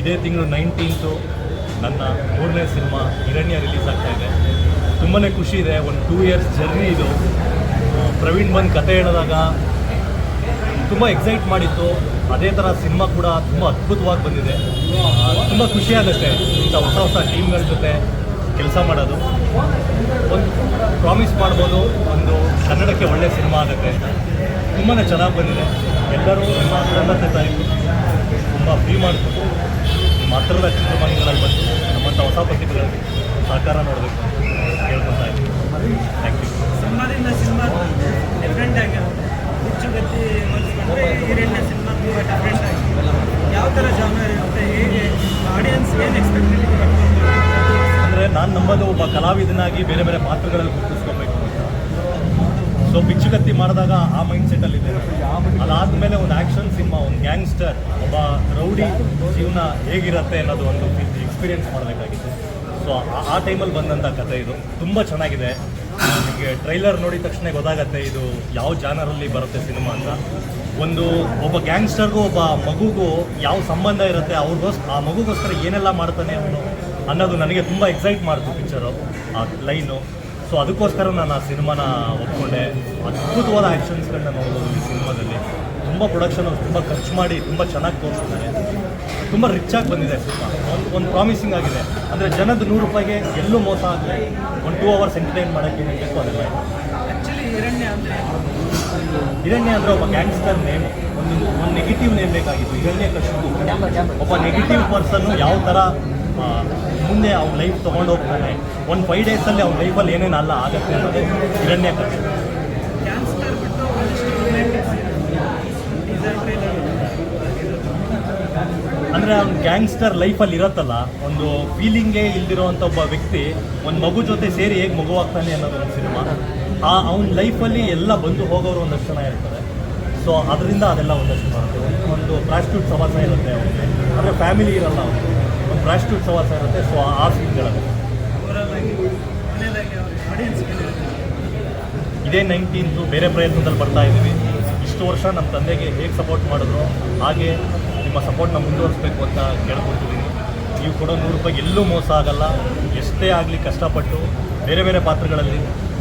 ಇದೇ ತಿಂಗಳು ನೈನ್ಟೀನ್ತು ನನ್ನ ಮೂರನೇ ಸಿನಿಮಾ ಹಿರಣ್ಯ ರಿಲೀಸ್ ಆಗ್ತಾ ಇದೆ. ತುಂಬಾ ಖುಷಿ ಇದೆ, ಒಂದು ಟೂ ಇಯರ್ಸ್ ಜರ್ನಿ ಇದು. ಪ್ರವೀಣ್ ಬಂದು ಕತೆ ಹೇಳಿದಾಗ ತುಂಬ ಎಕ್ಸೈಟ್ ಮಾಡಿತ್ತು. ಅದೇ ಥರ ಸಿನಿಮಾ ಕೂಡ ತುಂಬ ಅದ್ಭುತವಾಗಿ ಬಂದಿದೆ. ತುಂಬ ಖುಷಿ ಆಗುತ್ತೆ ಇಂಥ ಹೊಸ ಹೊಸ ಟೀಮ್ಗಳ ಜೊತೆ ಕೆಲಸ ಮಾಡೋದು. ಒಂದು ಪ್ರಾಮಿಸ್ ಮಾಡ್ಬೋದು, ಒಂದು ಕನ್ನಡಕ್ಕೆ ಒಳ್ಳೆ ಸಿನಿಮಾ ಆಗುತ್ತೆ. ತುಂಬಾ ಚೆನ್ನಾಗಿ ಬಂದಿದೆ. ಎಲ್ಲರೂ ಎಲ್ಲ ಒಂಬತ್ತನೇ ತಾಯಿ. ತುಂಬ ಫ್ರೀ ಮಾಡಿಕೊಂಡು ನಿಮ್ಮ ಹತ್ತಿರದ ಚಿತ್ರಮಂದಿರಗಳಲ್ಲಿ ಬಂದು ನಮ್ಮಂಥ ಹೊಸ ಪ್ರತಿಭೆಗಳಿಗೆ ಸಹಕಾರ ನೋಡಬೇಕು ಕೇಳ್ಕೊತಾ ಇದ್ದೀನಿ. ಥ್ಯಾಂಕ್ ಯು ಸಿನಿಮಾದಿಂದ ಸಿನಿಮಾ ಡಿಫ್ರೆಂಟ್ ಆಗಿರುತ್ತೆ ಹುಚ್ಚುಗತ್ತಿ ಹೋಲಿಸ್ಕೊಂಡ್ರೆ ಹಿರಣ್ಯ ಸಿನಿಮಾ ತುಂಬ ಡಿಫ್ರೆಂಟ್ ಆಗಿದೆ ಯಾವ ಥರ ಜಾನರ್ ಇರುತ್ತೆ ಹೇಗೆ ಆಡಿಯನ್ಸ್ ಏನು ಎಕ್ಸ್ಪೆಕ್ಟ್ ಅಂದರೆ ನಾನು ನಂಬೋದು ಒಬ್ಬ ಕಲಾವಿದನಾಗಿ ಬೇರೆ ಬೇರೆ ಪಾತ್ರಗಳಲ್ಲಿ ಗುರುತಿಸ್ಕೋಬೇಕು ಸೊ ಬಿಚ್ಚುಗತ್ತಿ ಮಾಡಿದಾಗ ಆ ಮೈಂಡ್ ಸೆಟ್ಟಲ್ಲಿದೆ ಅದಾದಮೇಲೆ ಒಂದು ಆ್ಯಕ್ಷನ್ ಸಿನಿಮಾ, ಒಂದು ಗ್ಯಾಂಗ್ಸ್ಟರ್, ಒಬ್ಬ ರೌಡಿ ಜೀವನ ಹೇಗಿರುತ್ತೆ ಅನ್ನೋದು ಒಂದು ಎಕ್ಸ್ಪೀರಿಯೆನ್ಸ್ ಮಾಡಬೇಕಾಗಿತ್ತು. ಸೊ ಆ ಟೈಮಲ್ಲಿ ಬಂದಂಥ ಕತೆ ಇದು. ತುಂಬ ಚೆನ್ನಾಗಿದೆ. ನಿಮಗೆ ಟ್ರೈಲರ್ ನೋಡಿದ ತಕ್ಷಣ ಗೊತ್ತಾಗತ್ತೆ ಇದು ಯಾವ ಜಾನರಲ್ಲಿ ಬರುತ್ತೆ ಸಿನಿಮಾ ಅಂತ. ಒಂದು, ಒಬ್ಬ ಗ್ಯಾಂಗ್ಸ್ಟರ್ಗೂ ಒಬ್ಬ ಮಗುಗೂ ಯಾವ ಸಂಬಂಧ ಇರುತ್ತೆ, ಅವ್ರಿಗೋಸ್, ಆ ಮಗುಗೋಸ್ಕರ ಏನೆಲ್ಲ ಮಾಡ್ತಾನೆ ಅವನು ಅನ್ನೋದು ನನಗೆ ತುಂಬ ಎಕ್ಸೈಟ್ ಮಾಡ್ತು ಪಿಕ್ಚರು ಆ ಲೈನು ಸೊ ಅದಕ್ಕೋಸ್ಕರ ನಾನು ಆ ಸಿನಿಮಾನ ಒಪ್ಕೊಂಡೆ. ಅದ್ಭುತವಾದ ಆ್ಯಕ್ಷನ್ಸ್ಗಳನ್ನ ನೋಡ್ಬೋದು ಈ ಸಿನಿಮಾದಲ್ಲಿ. ತುಂಬ ಪ್ರೊಡಕ್ಷನ್ ತುಂಬ ಖರ್ಚು ಮಾಡಿ ತುಂಬ ಚೆನ್ನಾಗಿ ತೋರಿಸ್ತಾರೆ ತುಂಬ ರಿಚ್ ಆಗಿ ಬಂದಿದೆ ಸಿನಿಮಾ. ಒಂದು ಒಂದು ಪ್ರಾಮಿಸಿಂಗ್ ಆಗಿದೆ. ಅಂದರೆ ಜನದ ನೂರು ರೂಪಾಯಿಗೆ ಎಲ್ಲೂ ಮೋಸ ಆಗಲಿ ಒಂದು ಟೂ ಅವರ್ಸ್ ಎಂಟರ್ಟೈನ್ ಮಾಡೋಕ್ಕೆ ಏನು ಬೇಕು ಅದೆಲ್ಲ ಆ್ಯಕ್ಚುಲಿ ಹಿರಣ್ಯ ಅಂದರೆ? ಹಿರಣ್ಯ ಅಂದರೆ ಒಬ್ಬ ಗ್ಯಾಂಗ್ಸ್ಟರ್ ನೇಮ್ ಒಂದು ಒಂದು ನೆಗೆಟಿವ್ ನೇಮ್ ಬೇಕಾಗಿತ್ತು. ಹಿರಣ್ಯ ಕಷ್ಟ ಒಬ್ಬ ನೆಗೆಟಿವ್ ಪರ್ಸನ್ನು ಯಾವ ಥರ ಮುಂದೆ ಅವ್ನ ಲೈಫ್ ತೊಗೊಂಡು ಹೋಗ್ತಾನೆ. ಒಂದು ಫೈವ್ ಡೇಸಲ್ಲಿ ಅವ್ನ ಲೈಫಲ್ಲಿ ಏನೇನು ಅಲ್ಲ, ಆಗುತ್ತೆ ಅನ್ನೋದು ಹಿರಣ್ಯ ಕಥೆ. ಅಂದರೆ ಅವ್ನು ಗ್ಯಾಂಗ್ಸ್ಟರ್ ಲೈಫಲ್ಲಿ ಇರತ್ತಲ್ಲ, ಒಂದು ಫೀಲಿಂಗೇ ಇಲ್ದಿರೋವಂಥ ಒಬ್ಬ ವ್ಯಕ್ತಿ ಒಂದು ಮಗು ಜೊತೆ ಸೇರಿ ಹೇಗೆ ಮಗುವಾಗ್ತಾನೆ ಅನ್ನೋದು ಒಂದು ಸಿನಿಮಾ. ಆ ಅವ್ನ ಲೈಫಲ್ಲಿ ಎಲ್ಲ ಬಂದು ಹೋಗೋರು ಒಂದಷ್ಟು ಜನ ಇರ್ತಾರೆ. ಸೊ ಅದರಿಂದ ಅದೆಲ್ಲ ಒಂದಷ್ಟು ಬರುತ್ತೆ ಒಂದು ಪ್ರಾಸ್ಟ್ಯೂಟ್ ಸಮಸ್ಯೆ ಇರುತ್ತೆ ಅವನಿಗೆ. ಅಂದರೆ ಫ್ಯಾಮಿಲಿ ಇರಲ್ಲ ಅವ್ನು ಸವಾಸ ಇರುತ್ತೆ. ಸೊ ಆ ಆಡಿಯನ್ಸ್ ಇದೇ ನೈನ್ಟೀನ್ತು ಬೇರೆ ಪ್ರಯತ್ನದಲ್ಲಿ ಬರ್ತಾ ಇದ್ದೀವಿ. ಇಷ್ಟು ವರ್ಷ ನಮ್ಮ ತಂದೆಗೆ ಹೇಗೆ ಸಪೋರ್ಟ್ ಮಾಡಿದ್ರು, ಹಾಗೆ ನಿಮ್ಮ ಸಪೋರ್ಟ್ನ ಮುಂದುವರಿಸ್ಬೇಕು ಅಂತ ಕೇಳ್ಕೊಳ್ತಿದ್ದೀನಿ ನೀವು ಕೊಡೋ ನೂರು ರೂಪಾಯಿ ಎಲ್ಲೂ ಮೋಸ ಆಗಲ್ಲ. ಎಷ್ಟೇ ಆಗಲಿ ಕಷ್ಟಪಟ್ಟು ಬೇರೆ ಬೇರೆ ಪಾತ್ರಗಳಲ್ಲಿ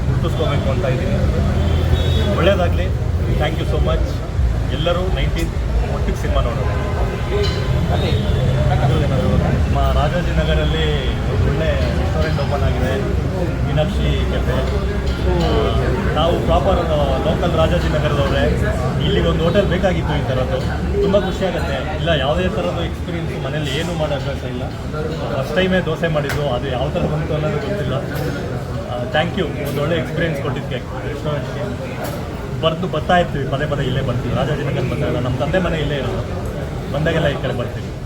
ಗುರುತಿಸ್ಕೋಬೇಕು ಅಂತ ಇದ್ದೀನಿ. ಒಳ್ಳೆಯದಾಗಲಿ ಥ್ಯಾಂಕ್ ಯು ಸೋ ಮಚ್ ಎಲ್ಲರೂ ನೈನ್ಟೀನ್ ಒಟ್ಟಿಗೆ ಸಿನಿಮಾ ನೋಡೋಣ. ನಮ್ಮ ರಾಜಾಜಿನಗರಲ್ಲಿ ಒಳ್ಳೆ ರೆಸ್ಟೋರೆಂಟ್ ಓಪನ್ ಆಗಿದೆ, ಮೀನಾಕ್ಷಿ ಕೆಫೆ ನಾವು ಪ್ರಾಪರ್ ಲೋಕಲ್ ರಾಜಾಜಿನಗರದವ್ರೆ ಇಲ್ಲಿ ಒಂದು ಹೋಟೆಲ್ ಬೇಕಾಗಿತ್ತು ಈ ಥರದ್ದು ತುಂಬ ಖುಷಿ ಆಗುತ್ತೆ. ಇಲ್ಲ, ಯಾವುದೇ ಥರದ್ದು ಎಕ್ಸ್ಪೀರಿಯನ್ಸ್ ಮನೇಲಿ ಏನೂ ಮಾಡೋ ಅಭ್ಯಾಸ ಇಲ್ಲ. ಫಸ್ಟ್ ಟೈಮೇ ದೋಸೆ ಮಾಡಿದ್ದು, ಅದು ಯಾವ ಥರ ಬಂತು ಅನ್ನೋದು ಗೊತ್ತಿಲ್ಲ. ಥ್ಯಾಂಕ್ ಯು ಒಂದು ಒಳ್ಳೆ ಎಕ್ಸ್ಪೀರಿಯನ್ಸ್ ಕೊಟ್ಟಿದ್ದಕ್ಕೆ ರೆಸ್ಟೋರೆಂಟ್ಗೆ ಬರ್ದು ಬರ್ತಾ ಇರ್ತೀವಿ, ಪದೇ ಪದೇ ಇಲ್ಲೇ ಬರ್ತೀವಿ. ರಾಜಾಜಿನಗರ ಬಂದಾಗ ನಮ್ಮ ತಂದೆ ಮನೆ ಇಲ್ಲೇ ಇರೋದು. ಬಂದಾಗೆಲ್ಲ ಈ ಕಡೆ ಬರ್ತೀವಿ.